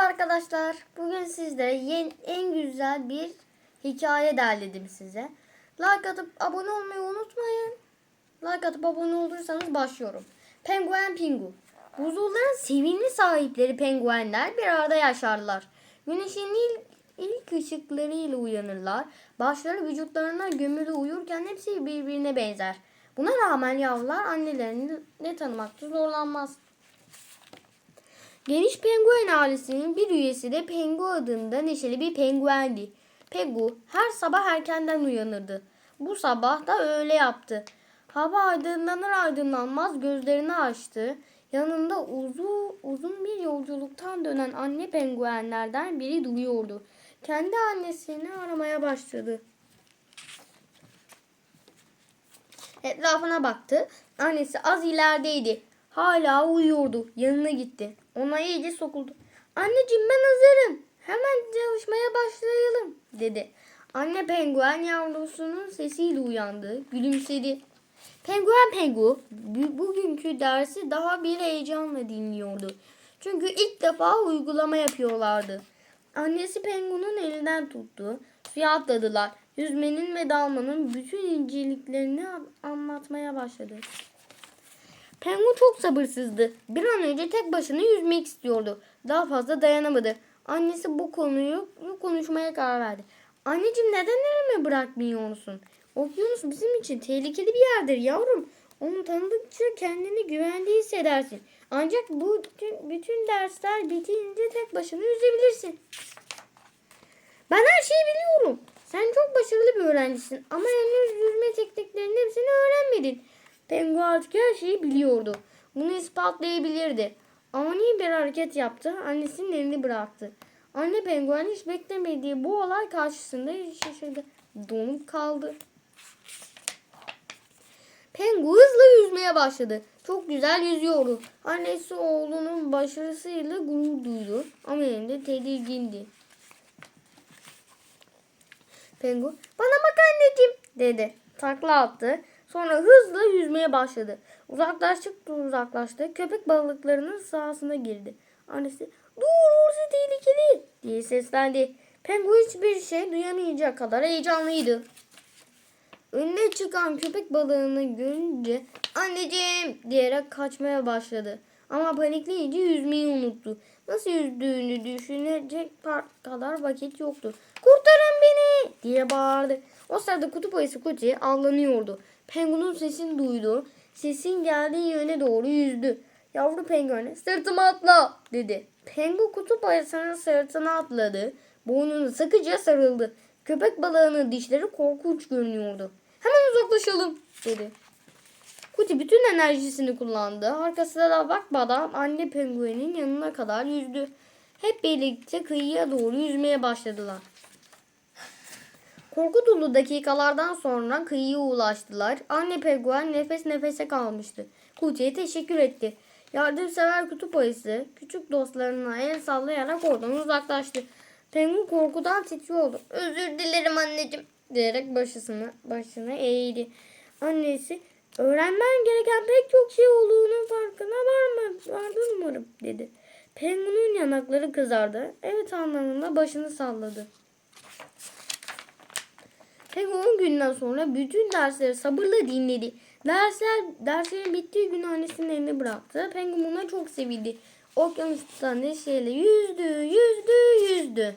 arkadaşlar. Bugün sizlere yeni, en güzel bir hikaye derledim size. Like atıp abone olmayı unutmayın. Like atıp abone olursanız başlıyorum. Penguen Pingu. Buzulların sevimli sahipleri penguenler bir arada yaşarlar. Güneşin ilk, ilk ışıklarıyla uyanırlar. Başları vücutlarına gömülü uyurken hepsi birbirine benzer. Buna rağmen yavrular annelerini ne tanımakta zorlanmaz. Geniş penguen ailesinin bir üyesi de Pengu adında neşeli bir penguendi. Pegu her sabah erkenden uyanırdı. Bu sabah da öyle yaptı. Hava aydınlanır aydınlanmaz gözlerini açtı. Yanında uzun, uzun bir yolculuktan dönen anne penguenlerden biri duruyordu. Kendi annesini aramaya başladı. Etrafına baktı. Annesi az ilerideydi. Hala uyuyordu. Yanına gitti. Ona iyice sokuldu. Anneciğim ben hazırım. Hemen çalışmaya başlayalım dedi. Anne penguen yavrusunun sesiyle uyandı. Gülümsedi. Penguen Pengu bu- bugünkü dersi daha bir heyecanla dinliyordu. Çünkü ilk defa uygulama yapıyorlardı. Annesi Pengu'nun elinden tuttu. Suya atladılar. Yüzmenin ve dalmanın bütün inceliklerini an- anlatmaya başladı. Pengu çok sabırsızdı. Bir an önce tek başına yüzmek istiyordu. Daha fazla dayanamadı. Annesi bu konuyu konuşmaya karar verdi. Anneciğim neden elime bırakmıyorsun? Okyanus bizim için tehlikeli bir yerdir yavrum. Onu tanıdıkça kendini güvende hissedersin. Ancak bu bütün, bütün dersler bitince tek başına yüzebilirsin. Ben her şeyi biliyorum. Sen çok başarılı bir öğrencisin ama henüz yüzme tekniklerinin hepsini öğrenmedin. Pengu artık her şeyi biliyordu. Bunu ispatlayabilirdi. Ani bir hareket yaptı. Annesinin elini bıraktı. Anne penguen hiç beklemediği bu olay karşısında şaşırdı. Donup kaldı. Pengu hızla yüzmeye başladı. Çok güzel yüzüyordu. Annesi oğlunun başarısıyla gurur duydu ama elinde tedirgindi. Pengu bana bak anneciğim dedi. Takla attı. Sonra hızla yüzmeye başladı. Uzaklaştıkça uzaklaştı. Köpek balıklarının sahasına girdi. Annesi dur orası tehlikeli diye seslendi. Pengu hiçbir şey duyamayacak kadar heyecanlıydı. Önüne çıkan köpek balığını görünce anneciğim diyerek kaçmaya başladı. Ama panikleyince yüzmeyi unuttu. Nasıl yüzdüğünü düşünecek kadar vakit yoktu. Kurtarın beni diye bağırdı. O sırada kutup ayısı Kuti avlanıyordu. Pengu'nun sesini duydu. Sesin geldiği yöne doğru yüzdü. Yavru penguen sırtıma atla dedi. Pengu kutup ayısının sırtına atladı. Boynunu sıkıca sarıldı. Köpek balığının dişleri korkunç görünüyordu. Hemen uzaklaşalım dedi. Kuti bütün enerjisini kullandı. Arkasına da bakmadan anne penguenin yanına kadar yüzdü. Hep birlikte kıyıya doğru yüzmeye başladılar. Korku dolu dakikalardan sonra kıyıya ulaştılar. Anne penguen nefes nefese kalmıştı. Kuti'ye teşekkür etti. Yardımsever kutup ayısı küçük dostlarına el sallayarak oradan uzaklaştı. Penguin korkudan titriyordu. Özür dilerim anneciğim diyerek başısını, başına eğdi. Annesi öğrenmen gereken pek çok şey olduğunun farkına varma, vardın umarım dedi. Penguin'in yanakları kızardı. Evet anlamında başını salladı. Pengu 10 günden sonra bütün dersleri sabırla dinledi. Dersler, derslerin bittiği gün annesinin elini bıraktı. Pengu buna çok sevildi. Okyanustan neşeyle yüzdü, yüzdü, yüzdü.